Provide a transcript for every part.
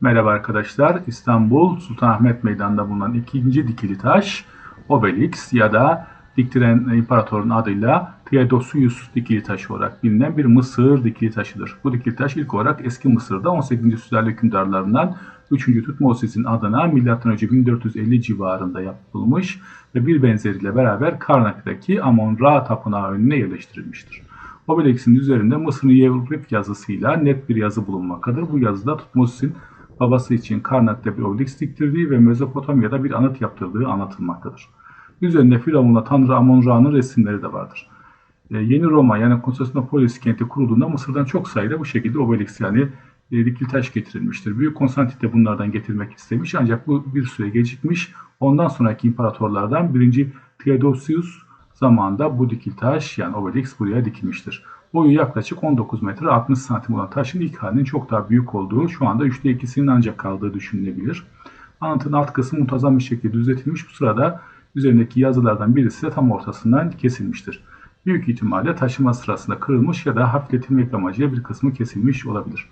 Merhaba arkadaşlar. İstanbul Sultanahmet Meydanı'nda bulunan ikinci dikili taş Obelix ya da diktiren imparatorun adıyla Theodosius dikili taşı olarak bilinen bir Mısır dikili taşıdır. Bu dikili taş ilk olarak eski Mısır'da 18. sülalе hükümdarlarından 3. Tutmosis'in adına M.Ö. 1450 civarında yapılmış ve bir benzeriyle beraber Karnak'taki Amon-Ra tapınağı önüne yerleştirilmiştir. Obelix'in üzerinde Mısır'ın hieroglif yazısıyla net bir yazı bulunmaktadır. Bu yazıda Tutmosis'in babası için Karnak'ta bir obelisk diktirdiği ve Mezopotamya'da bir anıt yaptırdığı anlatılmaktadır. Üzerinde Firavun'la Tanrı Amon-Ra'nın resimleri de vardır. E, Yeni Roma yani Konstantinopolis kenti kurulduğunda Mısır'dan çok sayıda bu şekilde obelisk yani e, dikili taş getirilmiştir. Büyük Konstantin de bunlardan getirmek istemiş ancak bu bir süre gecikmiş. Ondan sonraki imparatorlardan 1. Theodosius zamanında bu dikili taş yani obelisk buraya dikilmiştir. Boyu yaklaşık 19 metre 60 santim olan taşın ilk halinin çok daha büyük olduğu, şu anda üçte ikisinin ancak kaldığı düşünülebilir. Anıtın alt kısmı muntazam bir şekilde düzeltilmiş. Bu sırada üzerindeki yazılardan birisi de tam ortasından kesilmiştir. Büyük ihtimalle taşıma sırasında kırılmış ya da hafifletilmek amacıyla bir kısmı kesilmiş olabilir.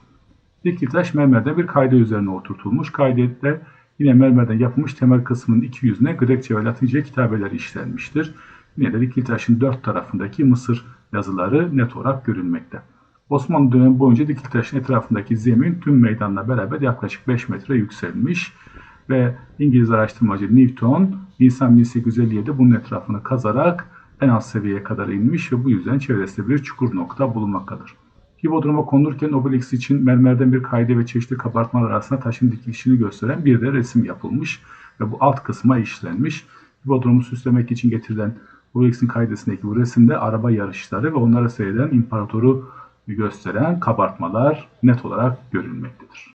Dikili taş mermerde bir kayda üzerine oturtulmuş. Kaydette yine mermerden yapılmış temel kısmının iki yüzüne Grekçe ve Latince kitabeler işlenmiştir. Yine de dikili taşın dört tarafındaki Mısır yazıları net olarak görülmekte. Osmanlı dönemi boyunca dikili taşın etrafındaki zemin tüm meydanla beraber yaklaşık 5 metre yükselmiş ve İngiliz araştırmacı Newton Nisan 1857'de bunun etrafını kazarak en alt seviyeye kadar inmiş ve bu yüzden çevresinde bir çukur nokta bulunmaktadır. Hipodroma konulurken Obelix için mermerden bir kayde ve çeşitli kabartmalar arasında taşın dikilişini gösteren bir de resim yapılmış ve bu alt kısma işlenmiş. Hipodromu süslemek için getirilen Obelix'in kaydesindeki bu resimde araba yarışları ve onlara seyreden imparatoru gösteren kabartmalar net olarak görülmektedir.